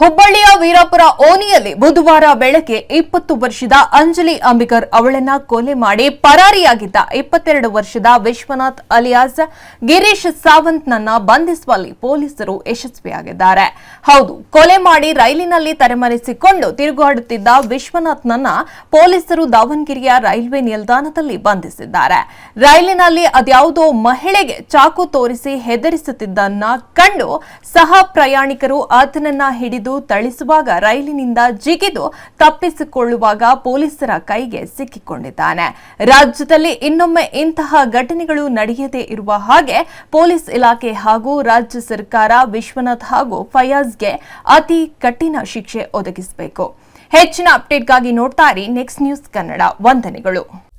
ಹುಬ್ಬಳ್ಳಿಯ ವೀರಾಪುರ ಓಣಿಯಲ್ಲಿ ಬುಧವಾರ ಬೆಳಗ್ಗೆ ಇಪ್ಪತ್ತು ವರ್ಷದ ಅಂಜಲಿ ಅಂಬಿಕರ್ ಅವಳನ್ನ ಕೊಲೆ ಮಾಡಿ ಪರಾರಿಯಾಗಿದ್ದ ಇಪ್ಪತ್ತೆರಡು ವರ್ಷದ ವಿಶ್ವನಾಥ್ ಅಲಿಯಾಸ್ ಗಿರೀಶ್ ಸಾವಂತ್ನನ್ನ ಬಂಧಿಸುವಲ್ಲಿ ಪೊಲೀಸರು ಯಶಸ್ವಿಯಾಗಿದ್ದಾರೆ. ಹೌದು, ಕೊಲೆ ಮಾಡಿ ರೈಲಿನಲ್ಲಿ ತಲೆಮರೆಸಿಕೊಂಡು ತಿರುಗಾಡುತ್ತಿದ್ದ ವಿಶ್ವನಾಥ್ನನ್ನ ಪೊಲೀಸರು ದಾವಣಗೆರೆಯ ರೈಲ್ವೆ ನಿಲ್ದಾಣದಲ್ಲಿ ಬಂಧಿಸಿದ್ದಾರೆ. ರೈಲಿನಲ್ಲಿ ಅದ್ಯಾವುದೋ ಮಹಿಳೆಗೆ ಚಾಕು ತೋರಿಸಿ ಹೆದರಿಸುತ್ತಿದ್ದನ್ನ ಕಂಡು ಸಹ ಪ್ರಯಾಣಿಕರು ಆತನನ್ನ ಹಿಡಿದು ಥಳಿಸುವಾಗ ರೈಲಿನಿಂದ ಜಿಗಿದು ತಪ್ಪಿಸಿಕೊಳ್ಳುವಾಗ ಪೊಲೀಸರ ಕೈಗೆ ಸಿಕ್ಕಿಕೊಂಡಿದ್ದಾನೆ. ರಾಜ್ಯದಲ್ಲಿ ಇನ್ನೊಮ್ಮೆ ಇಂತಹ ಘಟನೆಗಳು ನಡೆಯದೇ ಇರುವ ಹಾಗೆ ಪೊಲೀಸ್ ಇಲಾಖೆ ಹಾಗೂ ರಾಜ್ಯ ಸರ್ಕಾರ ವಿಶ್ವನಾಥ್ ಹಾಗೂ ಫಯಾಜ್ಗೆ ಅತಿ ಕಠಿಣ ಶಿಕ್ಷೆ ಒದಗಿಸಬೇಕು. ಹೆಚ್ಚಿನ ಅಪ್ಡೇಟ್ಗಾಗಿ ನೋಡ್ತಾ ಇರಿ. Next news Kannada. ವಂದನೆಗಳು.